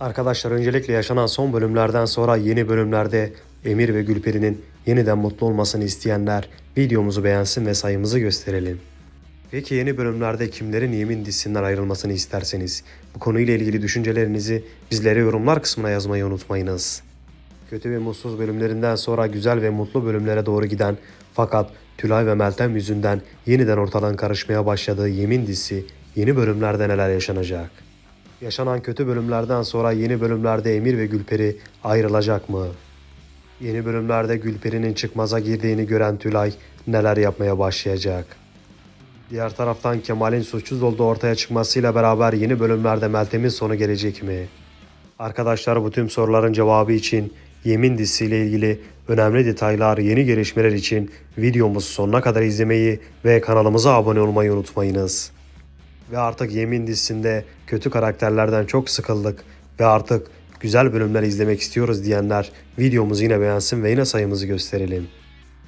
Arkadaşlar öncelikle yaşanan son bölümlerden sonra yeni bölümlerde Emir ve Gülperi'nin yeniden mutlu olmasını isteyenler videomuzu beğensin ve sayımızı gösterelim. Peki yeni bölümlerde kimlerin Yemin dizisinden ayrılmasını isterseniz bu konuyla ilgili düşüncelerinizi bizlere yorumlar kısmına yazmayı unutmayınız. Kötü ve mutsuz bölümlerinden sonra güzel ve mutlu bölümlere doğru giden fakat Tülay ve Meltem yüzünden yeniden ortadan karışmaya başladığı Yemin dizisi yeni bölümlerde neler yaşanacak? Yaşanan kötü bölümlerden sonra yeni bölümlerde Emir ve Gülperi ayrılacak mı? Yeni bölümlerde Gülperi'nin çıkmaza girdiğini gören Tülay neler yapmaya başlayacak? Diğer taraftan Kemal'in suçsuz olduğu ortaya çıkmasıyla beraber yeni bölümlerde Meltem'in sonu gelecek mi? Arkadaşlar bu tüm soruların cevabı için Yemin dizisiyle ilgili önemli detaylar, yeni gelişmeler için videomuzu sonuna kadar izlemeyi ve kanalımıza abone olmayı unutmayınız. Ve artık Yemin dizisinde kötü karakterlerden çok sıkıldık ve artık güzel bölümler izlemek istiyoruz diyenler videomuzu yine beğensin ve yine sayımızı gösterelim.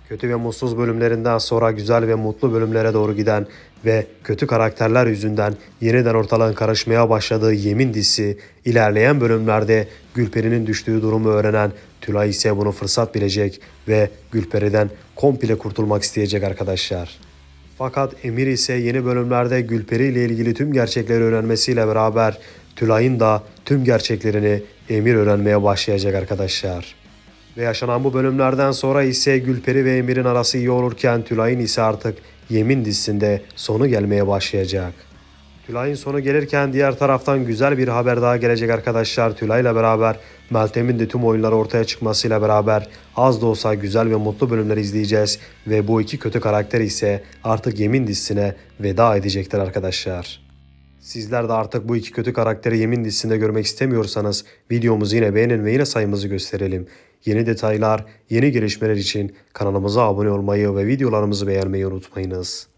Kötü ve mutsuz bölümlerinden sonra güzel ve mutlu bölümlere doğru giden ve kötü karakterler yüzünden yeniden ortalığın karışmaya başladığı Yemin dizisi ilerleyen bölümlerde Gülperi'nin düştüğü durumu öğrenen Tülay ise bunu fırsat bilecek ve Gülperi'den komple kurtulmak isteyecek arkadaşlar. Fakat Emir ise yeni bölümlerde Gülperi ile ilgili tüm gerçekleri öğrenmesiyle beraber Tülay'ın da tüm gerçeklerini Emir öğrenmeye başlayacak arkadaşlar. Ve yaşanan bu bölümlerden sonra ise Gülperi ve Emir'in arası iyi olurken Tülay'ın ise artık Yemin dizisinde sonu gelmeye başlayacak. Tülay'ın sonu gelirken diğer taraftan güzel bir haber daha gelecek arkadaşlar. Tülay'la beraber Meltem'in de tüm oyunları ortaya çıkmasıyla beraber az da olsa güzel ve mutlu bölümler izleyeceğiz. Ve bu iki kötü karakter ise artık Yemin dizisine veda edecekler arkadaşlar. Sizler de artık bu iki kötü karakteri Yemin dizisinde görmek istemiyorsanız videomuzu yine beğenin ve yine sayımızı gösterelim. Yeni detaylar, yeni gelişmeler için kanalımıza abone olmayı ve videolarımızı beğenmeyi unutmayınız.